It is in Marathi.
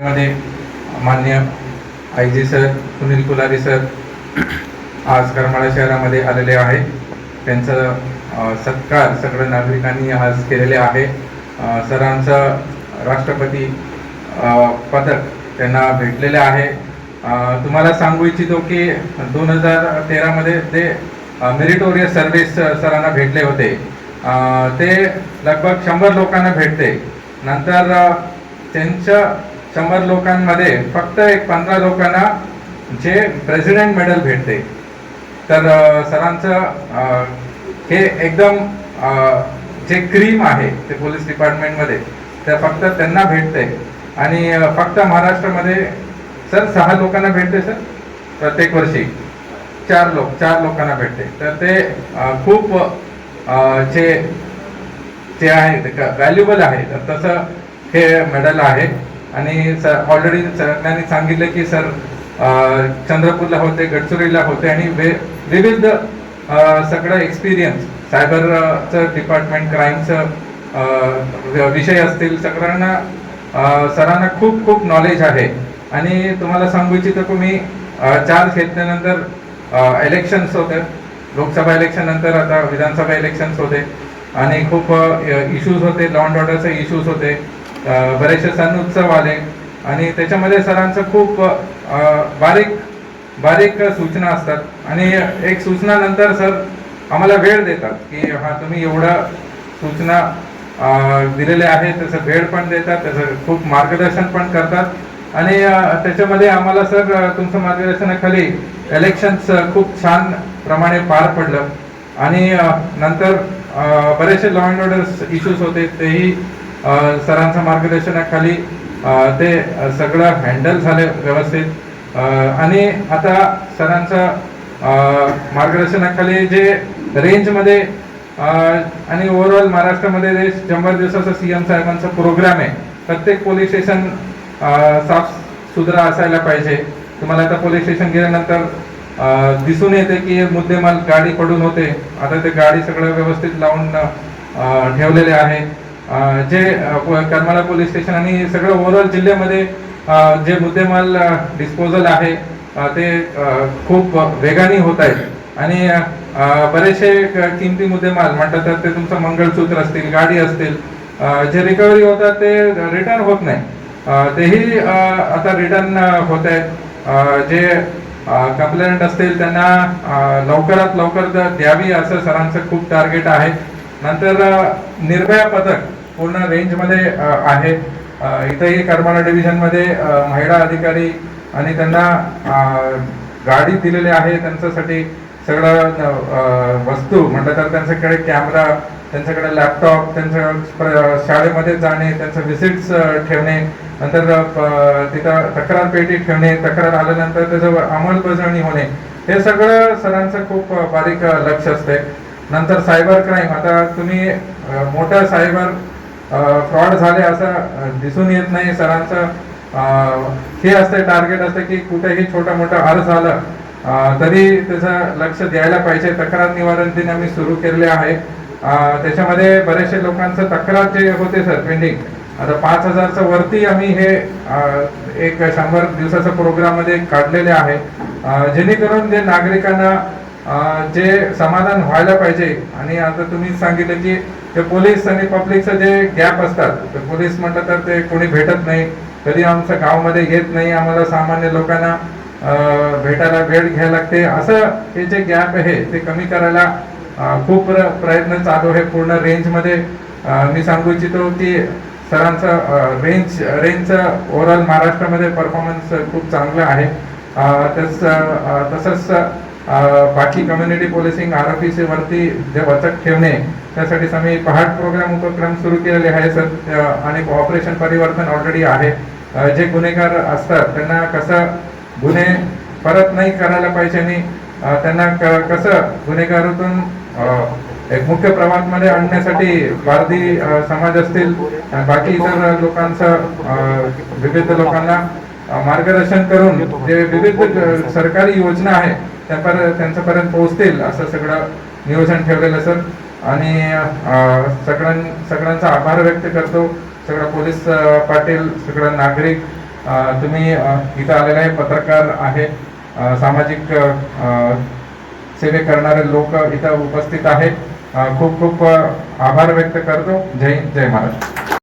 मध्ये मान्य I G sir Sunil Kulari sir आज करमाळा शहरामध्ये आलेले आहे. त्यांचं सत्कार सगळ्या नागरिकांनी आज केलेले आहे. सरांचं राष्ट्रपती पदक त्यांना भेटलेले आहे. तुम्हाला सांगू इच्छितो की दोन हजार तेरामध्ये ते मेरिटोरियस सर्व्हिस सरांना भेटले होते. ते लगभग शंभर लोकांना भेटते. नंतर त्यांच्या शंभर लोकांमध्ये फक्त एक पंधरा लोकांना जे प्रेसिडेंट मेडल भेटते. तर सरांचं हे एकदम जे क्रीम आहे ते पोलीस डिपार्टमेंटमध्ये ते फक्त त्यांना भेटते. आणि फक्त महाराष्ट्रामध्ये सर सहा लोकांना भेटते सर प्रत्येक वर्षी. चार लोक चार लोकांना भेटते. तर ते खूप जे जे आहे ते व्हॅल्युबल आहे. तर तसं हे मेडल आहे. आणि सर ऑलरेडी सरांनी सांगितलं की सर चंद्रपूरला होते गडचिरोलीला होते आणि वे विविध सगळं एक्सपिरियन्स सायबरचं डिपार्टमेंट क्राईमचं विषय असतील सगळ्यांना सरांना खूप खूप नॉलेज आहे. आणि तुम्हाला सांगू इच्छितो तुम्ही चार्ज घेतल्यानंतर इलेक्शन्स होते. लोकसभा इलेक्शन नंतर आता विधानसभा इलेक्शन्स होते. आणि खूप इश्यूज होते लॉ अँड ऑर्डरचे इश्यूज होते. बरेचसे सण उत्सव आले. आणि त्याच्यामध्ये सरांचं खूप बारीक बारीक सूचना असतात. आणि एक सूचना नंतर सर आम्हाला वेळ देतात की हा तुम्ही एवढं सूचना दिलेले दिलेल्या त्याचं वेळ पण देतात त्याचं खूप मार्गदर्शन पण करतात. आणि त्याच्यामध्ये आम्हाला सर तुमचं मार्गदर्शनाखाली इलेक्शन्स खूप छान प्रमाणे पार पडलं. आणि नंतर बरेचसे लॉ अँड ऑर्डर्स इश्यूज होते तेही सरांच्या मार्गदर्शनाखाली ते सगळं हँडल झालं व्यवस्थित. आणि आता सरांचं मार्गदर्शनाखाली जे रेंजमध्ये आणि ओव्हरऑल महाराष्ट्रामध्ये जे शंभर दिवसाचा सी एम साहेबांचा प्रोग्राम आहे प्रत्येक पोलीस स्टेशन साफ सुधरा असायला पाहिजे. तुम्हाला आता पोलीस स्टेशन गेल्यानंतर दिसून येते की मुद्देमाल गाडी पडून होते. आता ते गाडी सगळं व्यवस्थित लावून ठेवलेले आहे. जे करमाळा पोलीस स्टेशन आणि सगळं ओव्हरऑल जिल्ह्यामध्ये जे मुद्देमाल डिस्पोजल आहे ते खूप वेगाने होत आहेत. आणि बरेचसे किमती मुद्देमाल म्हणतात तर ते तुमचं मंगळसूत्र असतील गाडी असतील जे रिकव्हरी होतात ते रिटर्न होत नाही. तेही आता रिटर्न होत आहे जे कंप्लेंट असतील त्यांना लवकरात लवकर द्यावी असं सरांचं खूप टार्गेट आहे. नंतर निर्भया पथक पूर्ण रेंजमध्ये आहे इथंही करमाळा डिव्हिजनमध्ये महिला अधिकारी आणि त्यांना गाडी दिलेली आहे. त्यांच्यासाठी सगळं वस्तू म्हटलं तर त्यांच्याकडे कॅमेरा त्यांच्याकडे लॅपटॉप त्यांच्या प्र- शाळेमध्ये जाणे त्यांचं विजिट्स ठेवणे नंतर प- तिथं तक्रार पेटी ठेवणे तक्रार आल्यानंतर त्याचं अंमलबजावणी होणे. हे सगळं सरांचं खूप बारीक लक्ष असते. नंतर सायबर क्राईम. आता तुम्ही मोठ्या सायबर फ्रॉड झाले असं दिसून येत नाही सरांचं. हे असतं टार्गेट असतं की कुठेही छोटा मोठा हार झालं तरी त्याचं लक्ष द्यायला पाहिजे. तक्रार निवारण दिन आम्ही सुरू केलेले आहे. त्याच्यामध्ये बरेचसे लोकांचं तक्रार जे होते सर पेंडिंग आता पाच हजारचं वरती आम्ही हे एक शंभर दिवसाचं प्रोग्राममध्ये काढलेले आहे. जेणेकरून जे नागरिकांना जे समाधान व्हायला पाहिजे आणि आता तुम्ही सांगितलं की ते पोलीस आणि पब्लिकचं जे गॅप असतात ते पोलीस म्हटलं तर ते कोणी भेटत नाही कधी आमच्या गावामध्ये येत नाही आम्हाला सामान्य लोकांना भेटायला वेळ घ्यायला लागते. असं हे जे गॅप आहे ते कमी करायला खूप प्रयत्न चालू आहे पूर्ण रेंजमध्ये. मी सांगू इच्छितो की सरांचं रेंज रेंजचं ओव्हरऑल महाराष्ट्रामध्ये परफॉर्मन्स खूप चांगलं आहे. तस तसंच बाकी community policing R P C वरती जे वचक ठेवणे त्यासाठी आम्ही पहाट प्रोग्राम उपक्रम सुरू केलेले आहे सर. आणि ऑपरेशन परिवर्तन ऑलरेडी आहे. जे गुन्हेगार असतात त्यांना कसं गुन्हे परत नाही करायला पाहिजे आणि त्यांना क- कसं गुन्हेगारातून एक मुख्य प्रवाहामध्ये आणण्यासाठी भारतीय समाज असतील आणि बाकी इतर लोकांचं विविध लोकांना मार्गदर्शन करून जे विविध सरकारी योजना आहे त्यापर त्यांच्यापर्यंत पोहोचतील असं सगळं नियोजन ठेवलेलं सर. आणि सगळ्यां सगळ्यांचा आभार व्यक्त करतो. सगळं पोलीस पाटील सगळं नागरिक तुम्ही इथं आलेले आहे पत्रकार आहे सामाजिक सेवे करणारे लोक इथं उपस्थित आहेत. खूप खूप आभार व्यक्त करतो. जय जय महाराज.